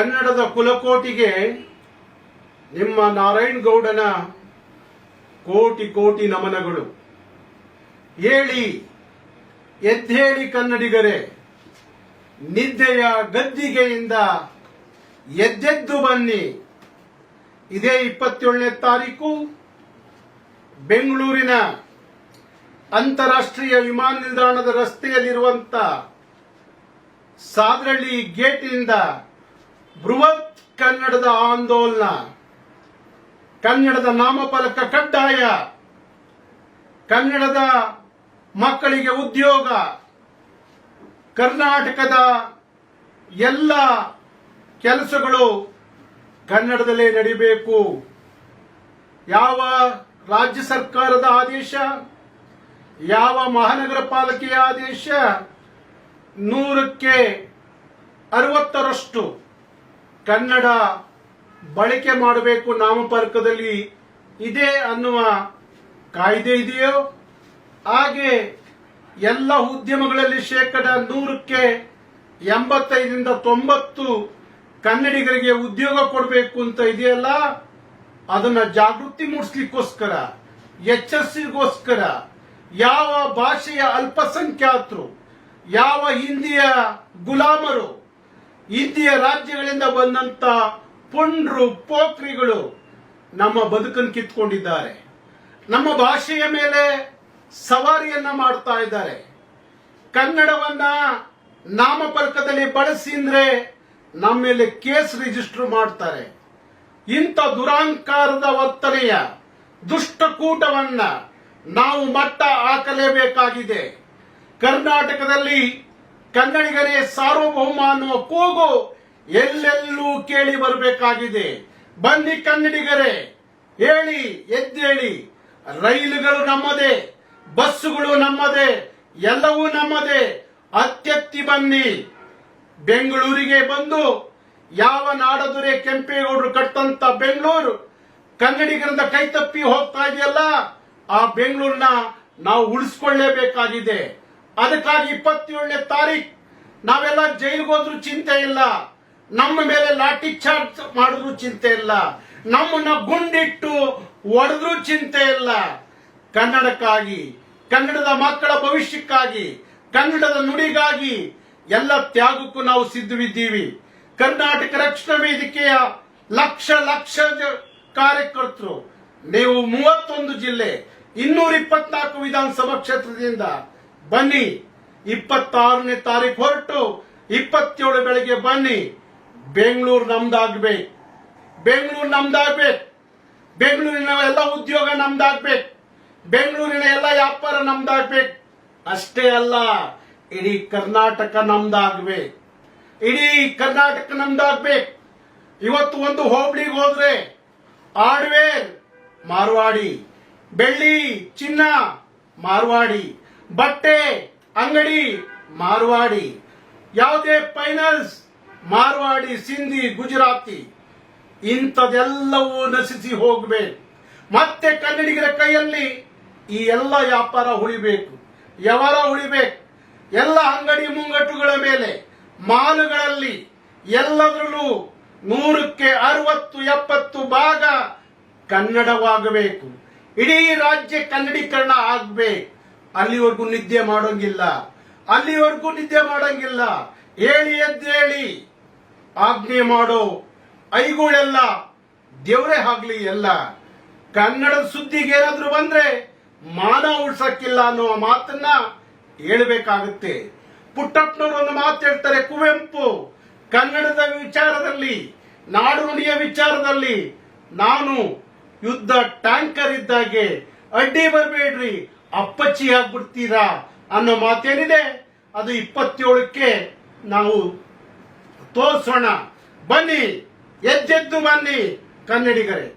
ಕನ್ನಡದ ಕುಲಕೋಟಿಗೆ ನಿಮ್ಮ ನಾರಾಯಣ್ ಗೌಡನ ಕೋಟಿ ಕೋಟಿ ನಮನಗಳು. ಹೇಳಿ, ಎದ್ದೇಳಿ ಕನ್ನಡಿಗರೇ, ನಿದ್ದೆಯ ಗದ್ದಿಗೆಯಿಂದ ಎದ್ದೆದ್ದು ಬನ್ನಿ. ಇದೇ ಇಪ್ಪತ್ತೇಳನೇ ತಾರೀಕು, ಬೆಂಗಳೂರಿನ ಅಂತಾರಾಷ್ಟ್ರೀಯ ವಿಮಾನ ನಿಲ್ದಾಣದ ರಸ್ತೆಯಲ್ಲಿರುವಂತ ಸಾದ್ರಳ್ಳಿ ಗೇಟಿನಿಂದ ಬೃಹತ್ ಕನ್ನಡದ ಆಂದೋಲನ, ಕನ್ನಡದ ನಾಮಫಲಕ ಕಡ್ಡಾಯ, ಕನ್ನಡದ ಮಕ್ಕಳಿಗೆ ಉದ್ಯೋಗ, ಕರ್ನಾಟಕದ ಎಲ್ಲ ಕೆಲಸಗಳು ಕನ್ನಡದಲ್ಲೇ ನಡಿಬೇಕು. ಯಾವ ರಾಜ್ಯ ಸರ್ಕಾರದ ಆದೇಶ, ಯಾವ ಮಹಾನಗರ ಪಾಲಿಕೆಯ ಆದೇಶ ನೂರಕ್ಕೆ ಅರವತ್ತರಷ್ಟು ಕನ್ನಡ ಬಳಕೆ ಮಾಡಬೇಕು ನಾಮಫಲಕದಲ್ಲಿ ಇದೆ ಅನ್ನುವ ಕಾಯ್ದೆ ಇದೆಯೋ? ಹಾಗೆ ಎಲ್ಲ ಉದ್ಯಮಗಳಲ್ಲಿ ಶೇಕಡ ನೂರಕ್ಕೆ ಎಂಬತ್ತೈದರಿಂದ ತೊಂಬತ್ತು ಕನ್ನಡಿಗರಿಗೆ ಉದ್ಯೋಗ ಕೊಡಬೇಕು ಅಂತ ಇದೆಯಲ್ಲ, ಅದನ್ನ ಜಾಗೃತಿ ಮೂಡಿಸ್ಲಿಕ್ಕೋಸ್ಕರ, ಎಚ್ಚರಿಸಿಗೋಸ್ಕರ ಯಾವ ಭಾಷೆಯ ಅಲ್ಪಸಂಖ್ಯಾತರು, ಯಾವ ಹಿಂದಿಯ ಗುಲಾಮರು ಹಿಂದಿಯ ರಾಜ್ಯಗಳಿಂದ ಬಂದಂತ ಪುಂಡ್ರು ಪೋಖ್ರಿಗಳು ನಮ್ಮ ಬದುಕನ್ನು ಕಿತ್ಕೊಂಡಿದ್ದಾರೆ. ನಮ್ಮ ಭಾಷೆಯ ಮೇಲೆ ಸವಾರಿಯನ್ನ ಮಾಡ್ತಾ ಇದ್ದಾರೆ. ಕನ್ನಡವನ್ನ ನಾಮಫಲಕದಲ್ಲಿ ಬಳಸಿ ಅಂದ್ರೆ ನಮ್ಮ ಮೇಲೆ ಕೇಸ್ ರಿಜಿಸ್ಟರ್ ಮಾಡ್ತಾರೆ. ಇಂಥ ದುರಾಂಕಾರದ ವರ್ತನೆಯ ದುಷ್ಟಕೂಟವನ್ನ ನಾವು ಮಟ್ಟ ಹಾಕಲೇಬೇಕಾಗಿದೆ. ಕರ್ನಾಟಕದಲ್ಲಿ ಕನ್ನಡಿಗರೇ ಸಾರ್ವಭೌಮ ಅನ್ನುವ ಕೂಗು, ಎಲ್ಲೆಲ್ಲೂ ಕೇಳಿ ಬರಬೇಕಾಗಿದೆ. ಬನ್ನಿ ಕನ್ನಡಿಗರೇ, ಹೇಳಿ, ಎದ್ದೇಳಿ. ರೈಲುಗಳು ನಮ್ಮದೇ, ಬಸ್ಸುಗಳು ನಮ್ಮದೇ, ಎಲ್ಲವೂ ನಮ್ಮದೇ. ಅತ್ಯತ್ತಿ ಬನ್ನಿ. ಬೆಂಗಳೂರಿಗೆ ಬಂದು, ಯಾವ ನಾಡದುರೆ ಕೆಂಪೇಗೌಡರು ಕಟ್ಟಂತ ಬೆಂಗಳೂರು, ಕನ್ನಡಿಗರಿಂದ ಕೈತಪ್ಪಿ ಹೋಗ್ತಾ ಇದೆಯಲ್ಲ, ಆ ಬೆಂಗಳೂರನ್ನ ನಾವು ಉಳಿಸ್ಕೊಳ್ಳೇಬೇಕಾಗಿದೆ. ಅದಕ್ಕಾಗಿ ಇಪ್ಪತ್ತೇಳನೇ ತಾರೀಕು ನಾವೆಲ್ಲ ಜೈಲಿಗೆ ಹೋದ್ರೂ ಚಿಂತೆ ಇಲ್ಲ. ನಮ್ಮ ಮೇಲೆ ಲಾಠಿ ಚಾರ್ಜ್ ಮಾಡಿದ್ರು ಚಿಂತೆ ಇಲ್ಲ. ನಮ್ಮನ್ನ ಗುಂಡಿಟ್ಟು ಒಡೆದ್ರು ಚಿಂತೆ ಇಲ್ಲ. ಕನ್ನಡಕ್ಕಾಗಿ, ಕನ್ನಡದ ಮಕ್ಕಳ ಭವಿಷ್ಯಕ್ಕಾಗಿ, ಕನ್ನಡದ ನುಡಿಗಾಗಿ ಎಲ್ಲ ತ್ಯಾಗಕ್ಕೂ ನಾವು ಸಿದ್ಧವಿದ್ದೀವಿ. ಕರ್ನಾಟಕ ರಕ್ಷಣಾ ವೇದಿಕೆಯ ಲಕ್ಷ ಲಕ್ಷ ಕಾರ್ಯಕರ್ತರು, ನೀವು ಮೂವತ್ತೊಂದು ಜಿಲ್ಲೆ, ಇನ್ನೂರ ಇಪ್ಪತ್ನಾಲ್ಕು ವಿಧಾನಸಭಾ ಕ್ಷೇತ್ರದಿಂದ ಬನ್ನಿ, ಇಪ್ಪತ್ತಾರನೇ ತಾರೀಕು ಹೊರಟು, ಇಪ್ಪತ್ತೇಳು ಬೆಳಗ್ಗೆ ಬನ್ನಿ, ಬೆಂಗಳೂರು ನಮ್ದಾಗ್ಬೇಕು ಬೆಂಗಳೂರು ನಮ್ದಾಗ್ಬೇಕು ಬೆಂಗಳೂರಿನ ಎಲ್ಲ ಉದ್ಯೋಗ ನಮ್ದಾಗ್ಬೇಕು ಬೆಂಗಳೂರಿನ ಎಲ್ಲ ವ್ಯಾಪಾರ ನಮ್ದಾಗ್ಬೇಕು ಅಷ್ಟೇ ಅಲ್ಲ, ಇಡೀ ಕರ್ನಾಟಕ ನಮ್ದಾಗ್ಬೇಕು ಇಡೀ ಕರ್ನಾಟಕ ನಮ್ದಾಗ್ಬೇಕು ಇವತ್ತು ಒಂದು ಹೋಬಳಿಗೆ ಹೋದ್ರೆ, ಆಡ್ವೇರ್, ಮಾರ್ವಾಡಿ, ಬೆಳ್ಳಿ, ಚಿನ್ನ, ಮಾರ್ವಾಡಿ. ಬಟ್ಟೆ, ಅಂಗಡಿ, ಮಾರ್ವಾಡಿ. ಯಾವುದೇ ಫೈನಲ್ಸ್, ಮಾರ್ವಾಡಿ, ಸಿಂಧಿ, ಗುಜರಾತಿ. ಇಂಥದೆಲ್ಲವೂ ನಶಿಸಿ ಹೋಗಬೇಕು ಮತ್ತೆ ಕನ್ನಡಿಗರ ಕೈಯಲ್ಲಿ ಈ ಎಲ್ಲ ವ್ಯಾಪಾರ ಉಳಿಬೇಕು. ವ್ಯವಹಾರ ಉಳಿಬೇಕು. ಎಲ್ಲ ಅಂಗಡಿ ಮುಂಗಟ್ಟುಗಳ ಮೇಲೆ, ಮಾಲುಗಳಲ್ಲಿ ಎಲ್ಲದರಲ್ಲೂ ನೂರಕ್ಕೆ ಅರವತ್ತು, ಎಪ್ಪತ್ತು ಭಾಗ ಕನ್ನಡವಾಗಬೇಕು. ಇಡೀ ರಾಜ್ಯ ಕನ್ನಡೀಕರಣ ಆಗ್ಬೇಕು. ಅಲ್ಲಿವರೆಗೂ ನಿದ್ದೆ ಮಾಡೋಂಗಿಲ್ಲ. ಅಲ್ಲಿವರೆಗೂ ನಿದ್ದೆ ಮಾಡೋಂಗಿಲ್ಲ. ಹೇಳಿ ಎದ್ದೇಳಿ ಆಜ್ಞೆ ಮಾಡೋ ಐಗಳೆಲ್ಲ ದೇವರೇ ಆಗ್ಲಿ ಎಲ್ಲ. ಕನ್ನಡದ ಸುದ್ದಿಗೆ ಏನಾದ್ರೂ ಬಂದ್ರೆ ಮಾನ ಉಳ್ಸಕ್ಕಿಲ್ಲ ಅನ್ನುವ ಮಾತನ್ನ ಹೇಳಬೇಕಾಗುತ್ತೆ. ಪುಟ್ಟಪ್ಪನವರು ಒಂದು ಮಾತು ಹೇಳ್ತಾರೆ, ಕುವೆಂಪು, ಕನ್ನಡದ ವಿಚಾರದಲ್ಲಿ ನಾಡು ನುಡಿಯ ವಿಚಾರದಲ್ಲಿ ನಾನು ಯುದ್ಧ ಟ್ಯಾಂಕರ್ ಇದ್ದಾಗೆ ಅಡ್ಡಿ ಬರಬೇಡ್ರಿ. ಅಪ್ಪಚ್ಚಿ ಆಗ್ಬಿಡ್ತೀರಾ ಅನ್ನೋ ಮಾತೇನಿದೆ. ಅದು ಇಪ್ಪತ್ತೇಳಕ್ಕೆ ನಾವು ತೋರ್ಸೋಣ. ಬನ್ನಿ ಎದ್ದೆದ್ದು ಬನ್ನಿ ಕನ್ನಡಿಗರೇ.